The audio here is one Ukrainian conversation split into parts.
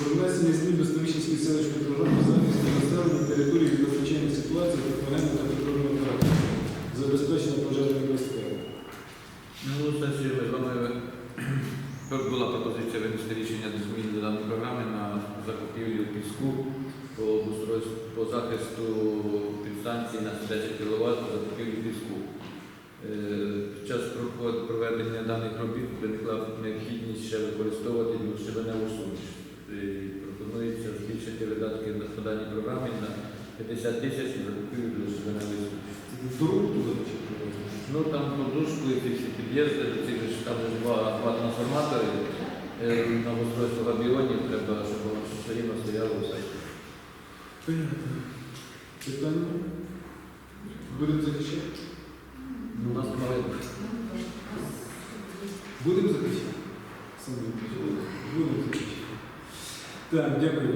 Про внесення змін до Ставищенської селищної програми захисту населення території від надзвичайних ситуацій техногенного та природного характеру. Забезпечення пожежної безпеки. Минулу сесію ми з вами була пропозиція винести рішення до змін до даної програми на закупівлю піску по по захисту підстанції на 10 кВт по закупівлі піску. Е, Під час проведення даних робіт виникла необхідність ще використовувати двошибеневу суміш. Пропонується збільшити видатки на по даній програмі на 50 тисяч на закупівлю туди? Ну там подушку і ці всі під'їзди, ці ж там два, трансформатори е, на устройство габіонів треба, щоб воно рівно стояло все. Понятно. Питання? Будемо захищати? Ну, у нас має Будемо захищати? Самі Будемо захищати. Так, дякую.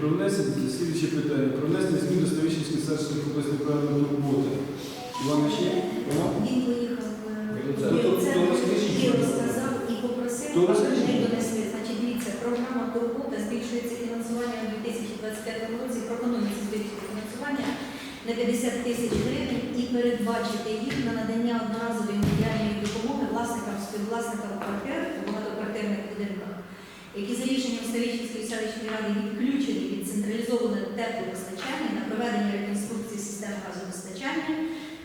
Про внесення, слідче питання. Про внесення змін до Ставищенської селищної обласної програми роботи. Є? Вона? Він поїхав Це- в то- то розкажіть. і розказав і попросив розкажіть. не донесли. Значить, дивіться, програма турбота збільшується фінансування у 2025 році. Пропонується збільшити фінансування на 50 тисяч гривень і передбачити їх на надання одноразової матеріальної допомоги власникам співвласникам квартир у багатоквартирних будинках, які за рішенням Ставищенської селищної ради відключені від централізованого теплопостачання на проведення реконструкції систем газопостачання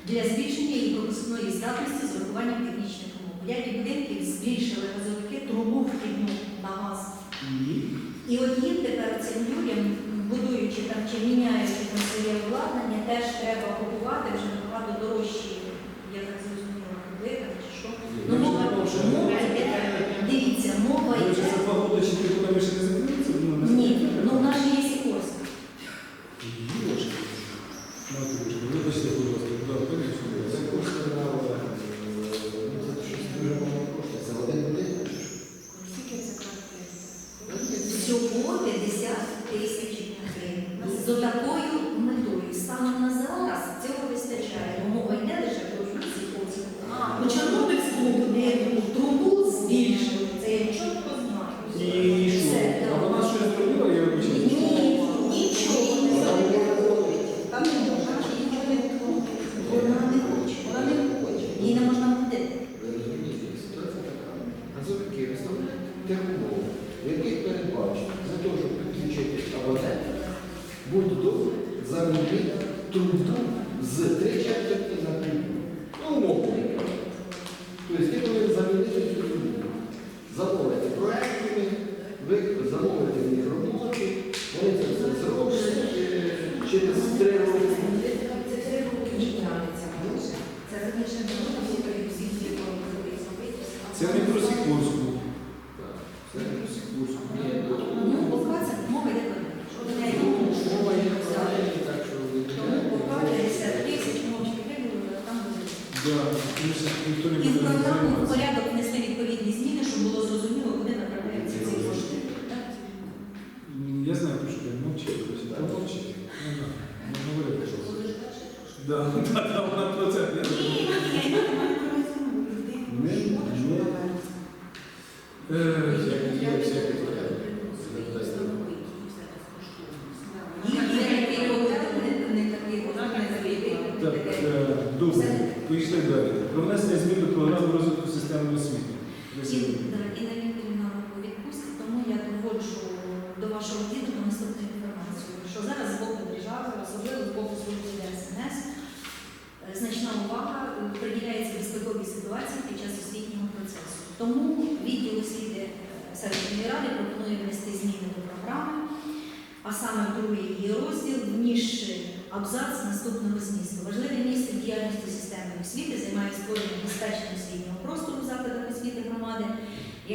для збільшення її пропускної здатності з урахуванням технічних умов. Ряді будинків збільшили газовики трубу вхідну на газ. І от їм тепер цим людям, будуючи там чи міняючи там своє обладнання, теж треба купувати вже набагато дорожчі, я так зрозуміла, кредити чи що. Ну, мова, йде, дивіться, мова Ви вже йде. за два роки чи три роки ще не закриється? Ні, ну в нас же є Сікорськ. Юрочка. Матушка, вибачте, будь ласка. Да, конечно. Це кошти на дуже мало коштів. Це один будинок. Скільки це квартир? Всього 50 тисяч гривень. З такою метою станом на зараз цього вистачає. Бо мова йде лише про Сікорську. У Чорнобильському будинку трубу збільшили. Це я чітко знаю. І що? Все, А так. вона щось зробила, я вибачаю? Ні, нічого не Вона не зробила. може робити. Там не можна, її не входить. Вона не хоче. Вона не хоче. Їй не можна ходити. Ви розумієте, ситуація така. Газовики виставляють термово, в яких передбачено за те, щоб підключити абонент, будь добре, замінити трубу з три четверті на трубу. Ну, умовно. Тобто ти повинен замінити цю трубу. Замовити проектами, ви замовити в них роботи, вони це все зроблять е, через три роки. Це не про Сікорську. Так, Це не Сікорську. Ні, то- Ну, поки це мова йде про те, що вони Мова є про неї, так що ви Тому поки 50 тисяч мовчки виділили, там буде. Да, тому що ніхто не І в програму в порядок внесли відповідні зміни, щоб було зрозуміло, куди направляються ці кошти. Я знаю, про що ти мовчить. Помовчить. Ну, да. Ну, говори, що. Да, да, да, вона про це. Я- Ми, ми, е, Є всякі порядки. Їх не такий робити, не- не такий, вона не такий. Так, е, добре, поїхали далі. Про внесення змін до програми розвитку системи освіти. І, да, і на Вікторівна у відпустці, тому я доводжу до вашого відома наступну інформацію, що зараз з боку держави, особливо з боку служби ДСНС, е, значна увага е, приділяється безпековій ситуації під час освітнього процесу. Тому відділ освіти е, селищної ради пропонує внести зміни до програми, а саме другий її розділ, внісши абзац наступного змісту. Важливе місце діяльності системи освіти займає створення безпечного освітнього простору в закладах освіти громади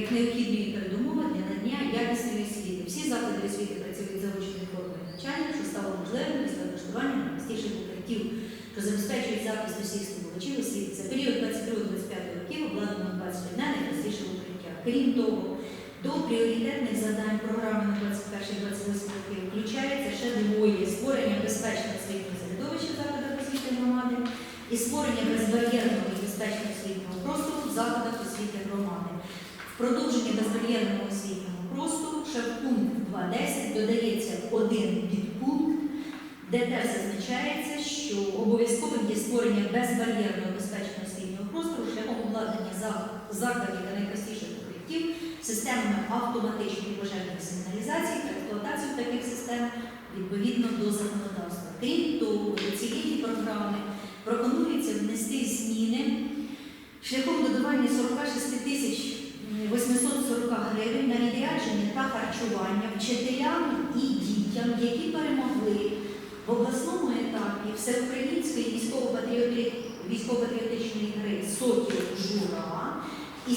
як необхідної передумови для надання якісної освіти. Всі заклади освіти працюють за очною формою навчання, що стало можливим після облаштування найпростіших укриттів, що забезпечують захист усіх здобувачів освіти. За період 22-25 років обладнано 20 дня найпростіших укриття. Крім того, до пріоритетних завдань програми на 21-28 роки включається ще двоє створення безпечного освітнього середовища в закладах освіти громади і створення безбар'єрного і безпечного освітнього простору в закладах освіти громади. В продовження безбар'єрного освітнього простору ще в пункті додається один підпункт, де теж зазначається, що обов'язковим є створення безбар'єрного безпечного освітнього простору шляхом обладнання за- закладів та найпростіших укриттів системами автоматичної пожежної сигналізації та експлуатацію таких систем відповідно до законодавства. Крім того, до цієї програми пропонується внести зміни шляхом додавання 46 тисяч 840 гривень на відрядження та харчування вчителям і дітям, які перемогли в обласному етапі всеукраїнської військово-патріоти- військово-патріотичної гри Сокіл Жура і 17-23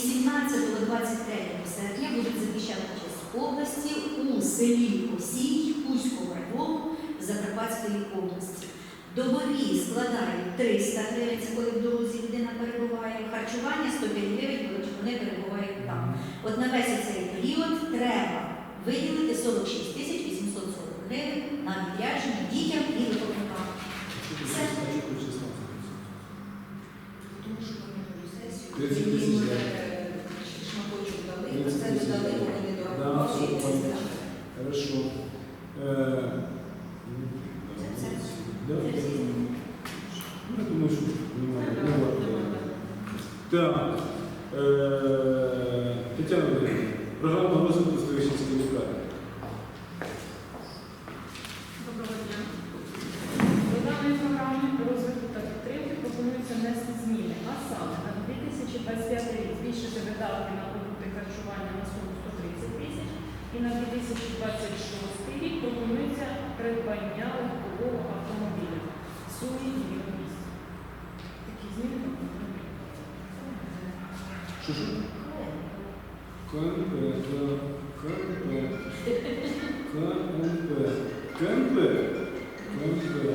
серпня будуть захищати честь області у селі Осій Кузького району Закарпатської області. Добові складають 300 гривень, коли в дорозі людина перебуває, харчування 105 гривень, коли вони перебувають там. От на весь цей період треба виділити 46 тисяч 840 гривень на відрядження дітям і виховникам. Все. Значить, хоч 16. Тому що вони дуже сесію, 30 тисяч, їм да. е, шматочок дали, а 30 це тисяч, не дали, да. бо вони Да, дорахували все і не понятно. здали. Хорошо. Е, да, да. Ну, Я думаю, що немає. не варто. Так. Е, Тетяна Володимирівна, програма розвитку Ставищенської лікарні. Доброго дня. До даної програми розвитку та підтримки пропонується внести зміни, а саме на 2025 рік збільшити видатки на продукти харчування на суму 130 тисяч і на 2026 рік пропонується придбання легкового автомобіля сумі місць. Такі зміни. Що що? КНП. КНП. КНП. КНП. КНП.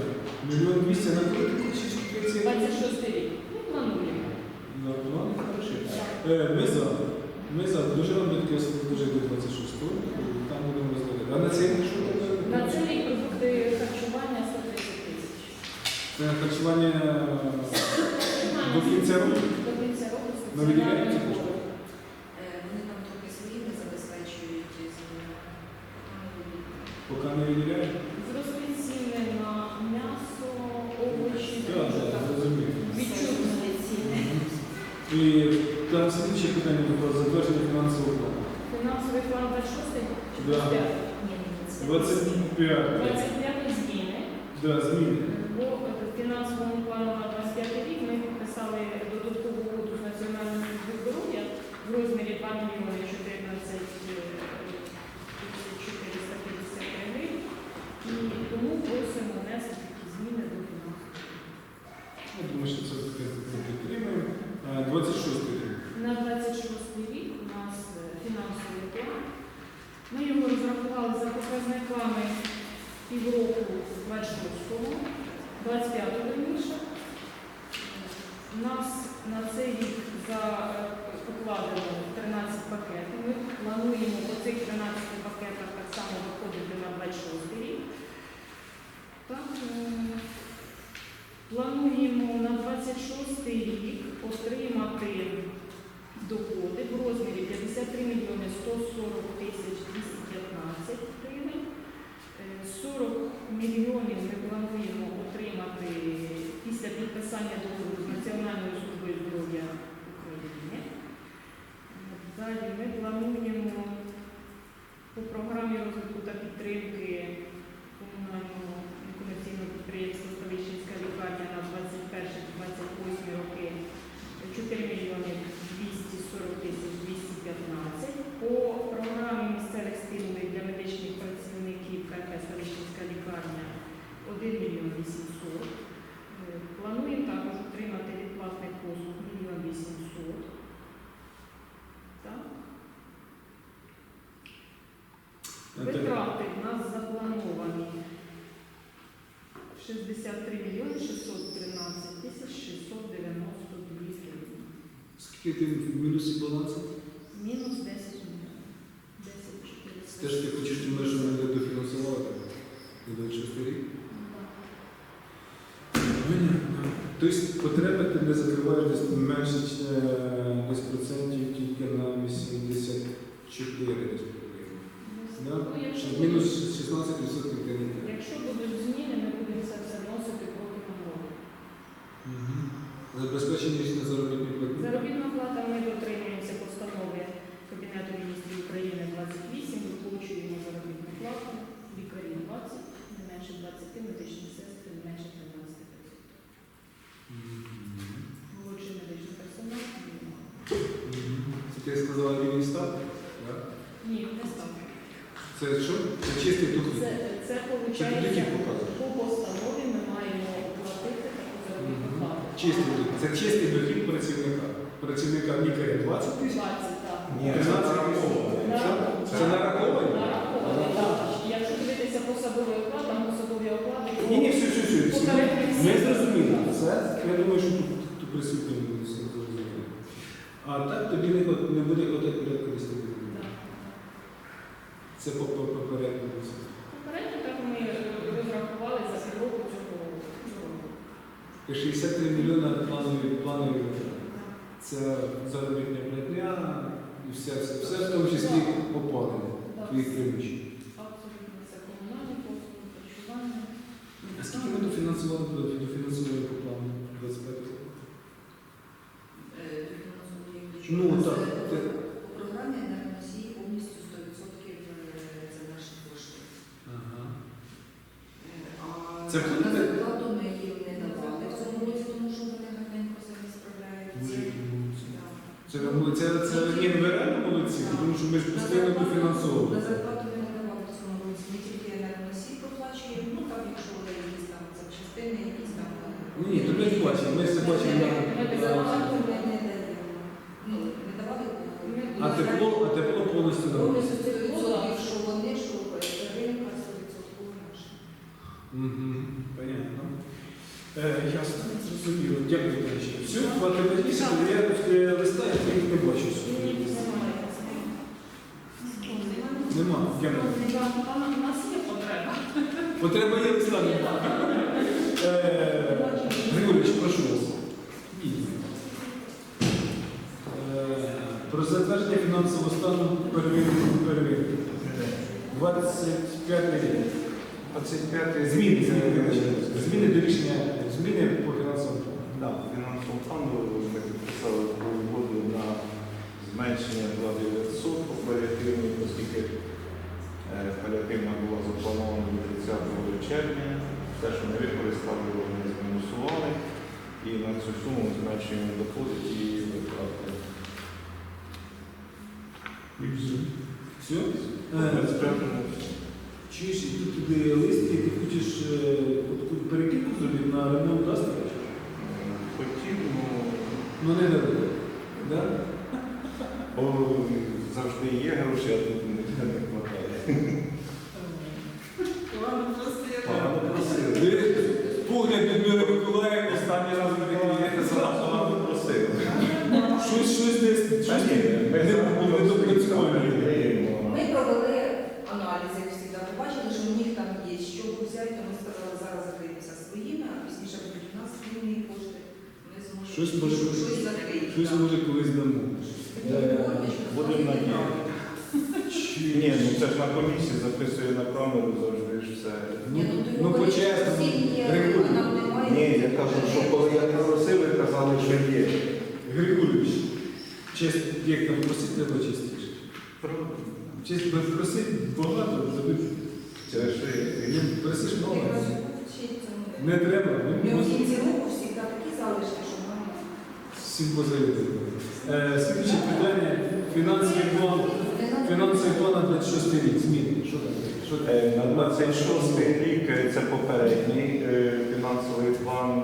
Мільйон двісті на коли ти хочеш купити? 26 рік. Ну, плануємо. На план хороший. Е, Ми за. Ми за. Дуже вам таке дуже до 26-го. Там будемо розглядати. А на цей рік що таке? На цей рік продукти харчування 130 тисяч. Це харчування до кінця року? До кінця року Ну, виділяється стаціонарний кошти? Е, Вони там трохи своїми забезпечують зміни. Поки не виділяють? Зросли ціни на м'ясо, овочі, Так, так, розумію. відчутні ціни. І там слідче питання до вас затвердження фінансового плану. Фінансовий план 26 чи 25? Ні, ні, це 25. 25 зміни. Да, зміни. По фінансовому плану на 25 рік ми підписали додаткову угоду з Національним здоров'я в розмірі 2 мільйони 14 тисяч 450 гривень. І тому просимо внести такі зміни до фінансового. Я думаю, що це таке ми підтримуємо. Е, 26 рік. На 26 рік у нас е, фінансовий план. Ми його розрахували за показниками півроку 26-го, 25-го раніше. У нас на цей рік е, покладено 13 пакетів. Ми плануємо по цих 13 пакетах так само виходити на 26 рік. Так, е, Плануємо на 26 рік отримати доходи в розмірі 53 мільйони 140 тисяч 215 гривень. Е, 40 мільйонів ми плануємо отримати після підписання договору з Національною службою здоров'я України. Е, Далі ми плануємо по програмі розвитку та підтримки комунального некомерційного підприємства Ставищенська лікарня на 21-28 роки 4 мільйони 240 тисяч 215. По програмі місцевих стимулів для медичних працівників КП Ставищенська лікарня 1 мільйон 800. Е, Плануємо також отримати від платних послуг мільйон 800. Так. Е, так, Витрати в нас заплановані 63 мільйони 613 тисяч 692 гривень. Скільки ти в мінусі балансу? Мінус 10 мільйонів. 10 Теж ти хочеш, щоб ми ж не дофінансували на 26 рік? Понятно. Тобто потреби ти не закриваєш десь менше е, десь процентів тільки на 84 десь приблизно. Да? Ну, якщо Ще Мінус будуть- 16% кредитів. Якщо будуть зміни, ми будемо це все вносити протягом року. Забезпечення річної заробітної платні. Заробітна плата ми дотримуємося постанови Кабінету міністрів України 28, виплачуємо заробітну плату, лікарі 20, не менше 20, медичні сестри не менше 13 Молодший медичний персонал мінімум. Це ти сказала рівень ставки? так? Ні, не став. Це що? Це чистий дохід. Це, це виходить, по постанові ми маємо оплатити таку заробітну плату. Чистий. Це чистий дохід працівника. Працівника лікаря 20 тисяч. 20, так. Ні, це 13 нараховано. тисяч. Це нараховані? Нараховані, так. Якщо дивитися посадовий оклад, там посадові оклади. Ні, ні, все, все, все. Все. Ми зрозуміли. Це, я думаю, що тут, тут присутні буде все зрозуміло. А так тобі не, не буде отак порядку. Це по, по, по порядку. Попередньо так ми е, розрахували за півроку цього року. І 63 мільйони планові, планові витрати. Це заробітня платня і все, все, все, в тому числі опалення твоїх приміщень. Абсолютно це комунальні послуги, харчування. А скільки ми дофінансували до дофінансували по плану 25 року? Ну, так, Це це- По програмі енергоносії повністю 100% це наші кошти. Ага. А Це на буде- зарплату ми їм не давали в цьому році, тому що вони гарненько себе справляються. Так. Це, ну, це, це, ну, реально молодці, тому що ми ж постійно На дофінансовували. зарплату ми не давали в цьому році. Ми тільки енергоносій проплачуємо, ну там, якщо якісь там запчастини, якісь там. Ні, ні, то ми ж бачимо, ми це бачимо на, Ми на Зарплату ми не даємо. Ну, не давали. а тепло, а тепло повністю на Повністю 100%, що вони, що ринка 100% наша. Угу, понятно. Е, ясно, зрозуміло. Дякую, Танечка. Все, хватить надіюся, я е, листа, я їх не бачу. Ні, немає. Нема, дякую. Там у нас є потреба. Потреба є нема. Е, Григорійович, прошу вас. Е, Про затвердження фінансового стану перевірки. перевірки. 25 рік. 25 Зміни, зміни, зміни до рішення, зміни по фінансовому. Да, фінансовому плану ми підписали угоду на зменшення 2900 по паліативній, оскільки е, паліативна була запланована 30 червня. Те, що не використали, вони змінусували. І на цю суму зменшуємо доходи і витрати. І все. Все? 25-му Чуєш, і тут туди лист, ти хочеш е, перекидку зробити на ремонт Дастера? хотів, ну, Ну не дали. Да? бо завжди є гроші, а тут не, не вистачає. Погано просили. Ви Погляд Людмили Миколаївни останній раз не Погано просили. Щось, щось десь, щось Та ні, ми провели аналізи, як завжди, побачили, що у них там є що взяти, то ми сказали, зараз закриємося своїми, а пізніше будуть у нас спільні кошти. Ми зможемо Щось може щось закрити. Щось так. може колись дамо. Будемо надіятися. Ні, ну це ж на комісії записує на камеру завжди ж все. Ну, ну по-чесному, Григорій. Ні, я кажу, що коли я не просив, ви казали, що є. Григорійович, чесно, як там просити треба частіше. Чесно, просити багато, що є. Просиш мало. Не треба. Ми Ми в кінці року завжди такі залишки, що нам всім позавідуємо. Е, Слідуюче питання. Фінансовий план. Фінансовий план на 26 рік. Зміни. Що там? Що там? Е, На 26 рік е, це попередній е, фінансовий план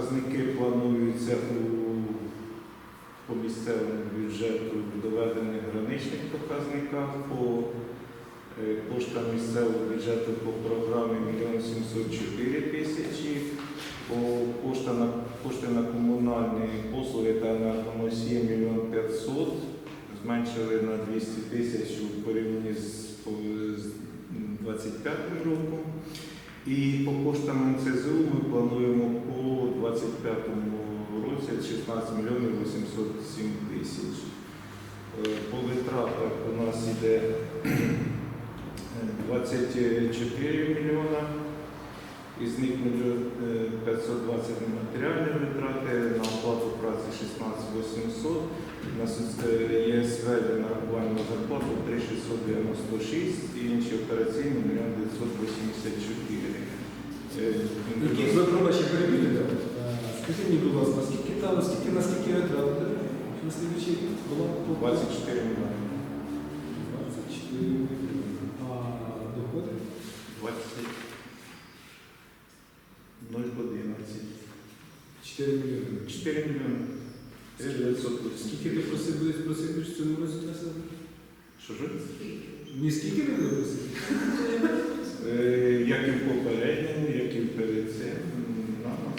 показники плануються по місцевому бюджету в доведених граничних показниках. По е, коштам місцевого бюджету по програмі 1 704 тисячі, по кошти на, кошти на комунальні послуги та енергоносії 1 500 зменшили на 200 тисяч у порівнянні з, по- з 25 роком. І по коштам НЦЗУ ми плануємо по 2025 році 16 мільйонів 807 тисяч. Е, по витратах у нас йде 24 мільйона. Із них мільйон е, 520 на матеріальні витрати, на оплату праці 16 800, на е, ЄСВ для нарахування зарплату 3696 і інші операційні мільйон 984. Е, Які ви пробачте перебіг? Скажіть мені, будь ласка, скільки там, скільки на скільки витрат буде? На слідчий рік була по 24 мільйони. 24 мільйони. А доходи? 20 4 мільйони. 4 мільйони. 900 Скільки ти просив, просив в цьому році Тараса? Що ж? Ні, скільки буде просив? Е, Як і в попередньому, як і перед цим, нам на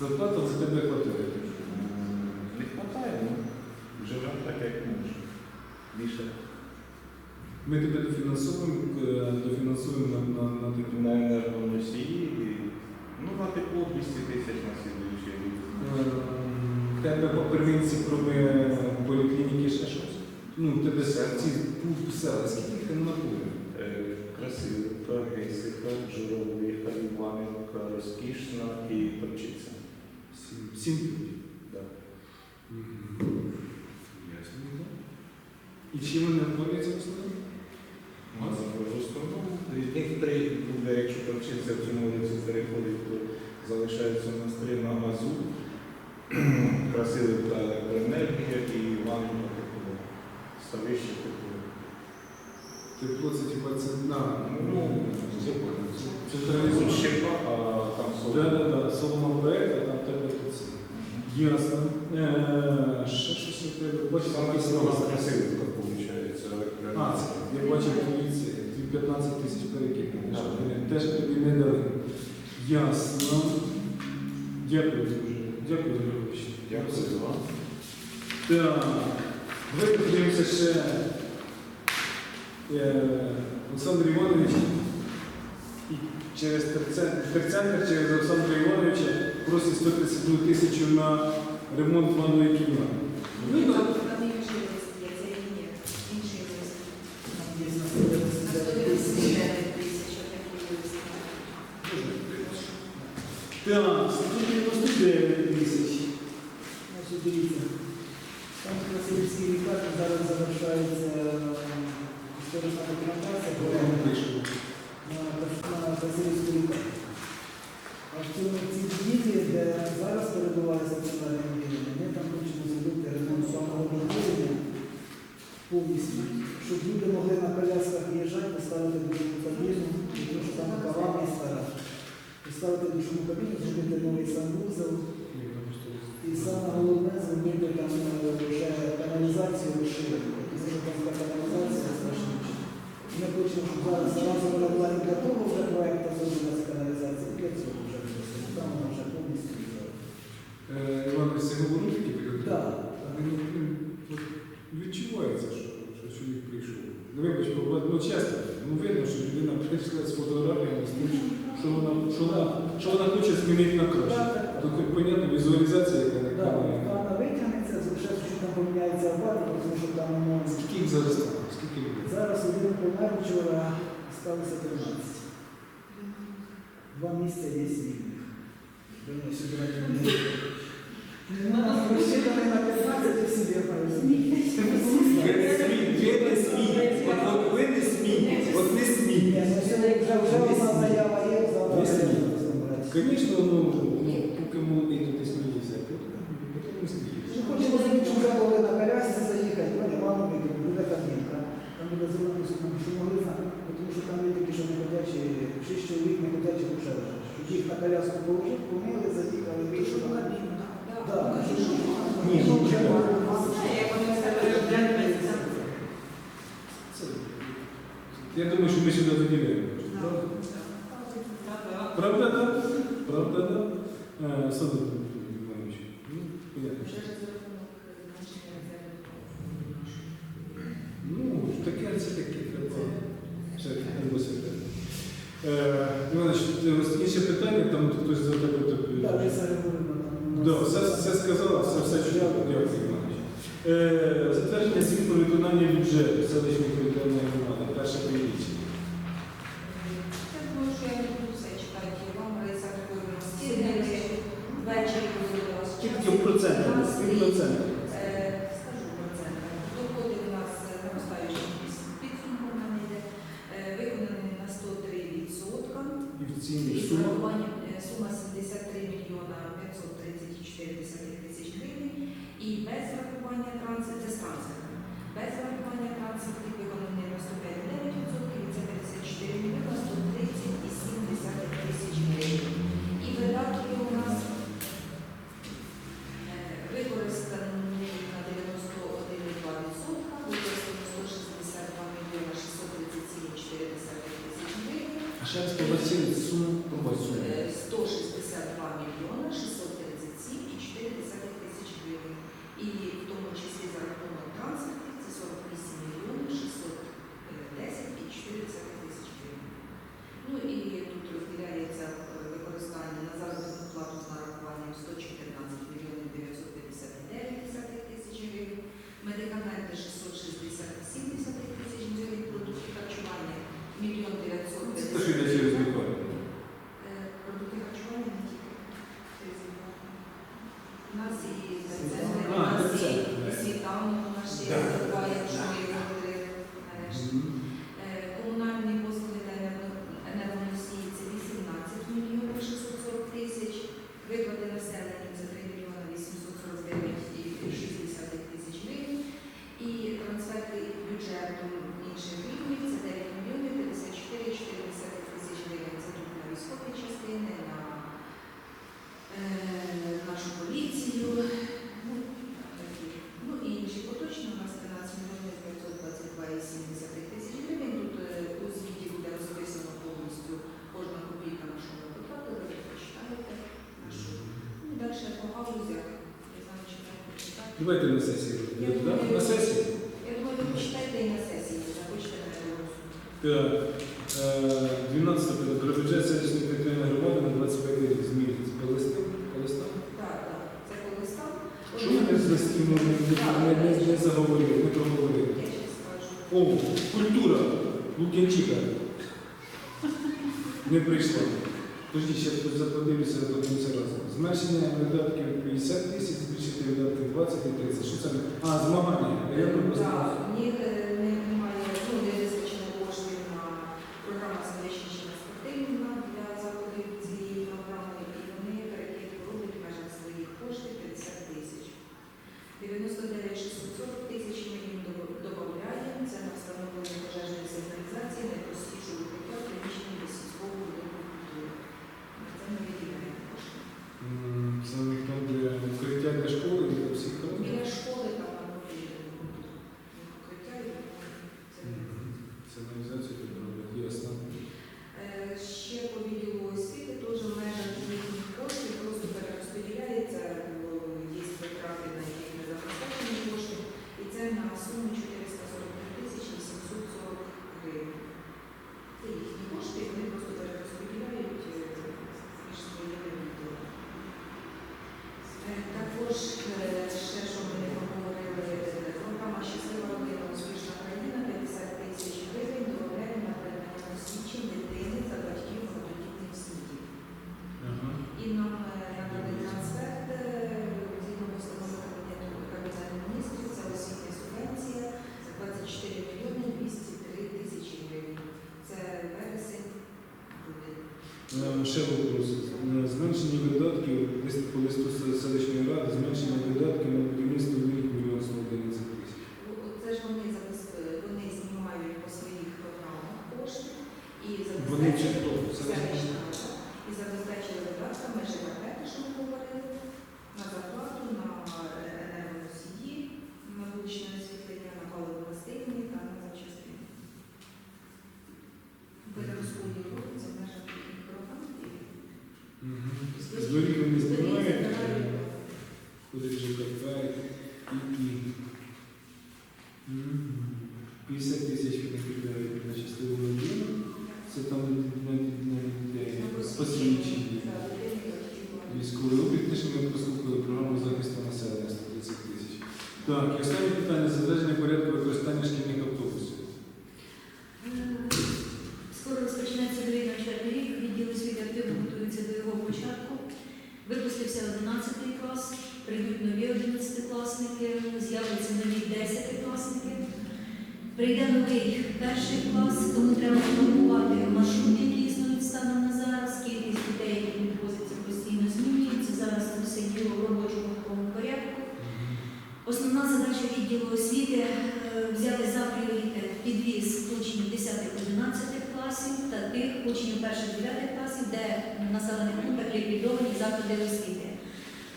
Зарплата за тебе хватає. не вистачає, ну, живемо так, як можемо. Більше Ми тебе дофінансуємо, е, дофінансуємо на, на, на на енергоносії, ну, на тепло 200 тисяч на слідуючий рік. Е, в Тебе по первинці кроме поліклініки ще щось? Ну, в тебе Села. ці пу- села, скільки там напує? Е, Красивка, Гейсика, Журавлиха, Іванівка, Розкішна і Павчиця. Сім. Сім. Ясно. І чим вони опоряться в основному? В основному них три буде, якщо Павчиця в цьому році переходить, то залишається у нас три на газу. Красивка електроенергія і Іванівка тепло. Ставище тепло. Тепло це типа це на Ну, Тут централізовано. щепа, а там Да, соло. да, да, солома проєкт, а там тут це. Ясно. Е, Ще щось у тебе. Бачиш, Саме якісь новості? красивка, виходить, А, це, я бачив твій 15 тисяч перекидів. Теж тобі не дали. Ясно. Дякую дуже. Дякую за гроші. Дякую вам. Так. Давайте подивимося ще. Е, Олександр Іванович і через терцентр, через Олександра Івановича просить 131 тисячу на ремонт ванної кімнати. Ну, Там так. там інший лист є, це ні, інший лист. Є На 199 199 тисяч, отакий лист. Так, 199 тисяч. Значить, дивіться, там Лікарні зараз завершається ем, історична документація про на, на Красилівську лікарню. А в цьому цій будівлі, де зараз перебувається центральне відділення, ми там хочемо зробити ремонт самого відділення повністю, щоб люди могли на колясках виїжджати, поставити душову кабіну, тому що там кавами стара, поставити душову кабіну, зробити новий санвузол, і саме головне зробити там е, вже каналізацію розширити, тому що там така каналізація страшна. Ми хочемо, щоб зараз разом на плані для того вже проєкту зробилася каналізація, і для цього вже використовуємо. Там вона вже повністю вже. Е, Іванович, це говорив такі Так. Ну, ну, от Відчувається, що, чоловік прийшов. Ну, Вибач, бо- ну чесно, ну видно, що людина прийшла з фотографіями, що вона, що вона, що вона хоче змінити на краще. Тут понятно, візуалізація, яка не вона витягнеться, що там поміняється обладнання, тому що там Скільки їх зараз там? Скільки людей? зараз один помер вчора, сталося 13. Два місця є вільних. Думаю, Ви не смійтесь, от- не смійтесь. ну. Звісно, ну, ну, поки молодий, то ти смієшся, потім не смієшся. Хочемо зробити, щоб на колясці заїхати, поняв, вам викинути, буде кабінка. Там буде зроблено, що могли знати, тому що там є такі, що не ходячі, шість чоловік не ходячі лежать. Їх на коляску положити, помили, заїхали, вийшли. Так, Ні. Це- Я думаю, що ми сюди заділяємо. Правда, так? Правда, так? Е, Олександр Іванович, ну, понятно. jest tylko wykonanie budżetu. Co byśmy wykonali wykonane? Proszę powiedzieć. Предложение включить пакетом резервного Będzie w 100%. 100%. Давайте на сесії. Тоді ще подивлюся до кінця разом. Зменшення видатків 50 тисяч, збільшити видатки 20 і 30. Що це? А, змагання. Я думаю, пропустив. закінчився 11 клас, прийдуть нові 11-класники, з'являться нові 10-класники, прийде новий перший клас, тому треба формувати маршрут, який існує станом на зараз, кількість дітей, які відвозяться, постійно змінюється. Зараз це все діло в робочому такому порядку. Основна задача відділу освіти е, взяти за пріоритет підвіз учнів 10-11 класів та тих учнів 1-9 класів, де в населених пунктах ліквідовані заклади освіти.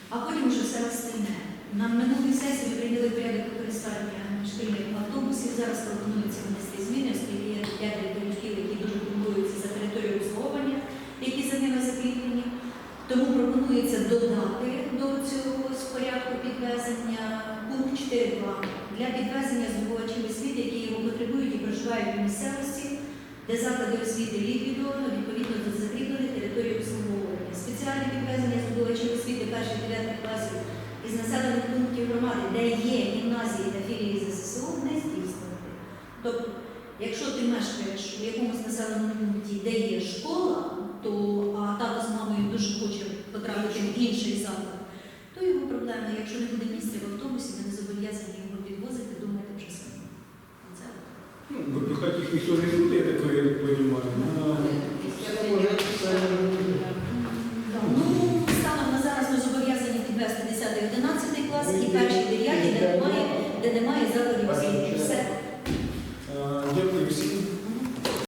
А потім вже все остальне. На минулій сесії ми прийняли порядок використання шкільних автобусів. Зараз пропонується внести зміни, оскільки є 5 літаків, які дуже турбуються за територію обслуговування, які за ними закріплені. Тому пропонується додати до цього порядку підвезення пункт 4.2 для підвезення здобувачів освіти, які його потребують і проживають в місцевості, де заклади освіти ліквідовано відповідно до закріплених територій обслуговування. Спеціальне підвезення здобувачів освіти перших 9 класів із населених пунктів громади, де є гімназії та філії ЗСУ, не здійснювати. Тобто, якщо ти мешкаєш у якомусь населеному пункті, де є школа, то а тато з мамою дуже хоче потрапити в інший заклад, то його проблема. Якщо не буде місця в автобусі, ми не зобов'язані Випихати їх ніхто не буде, я так розумію.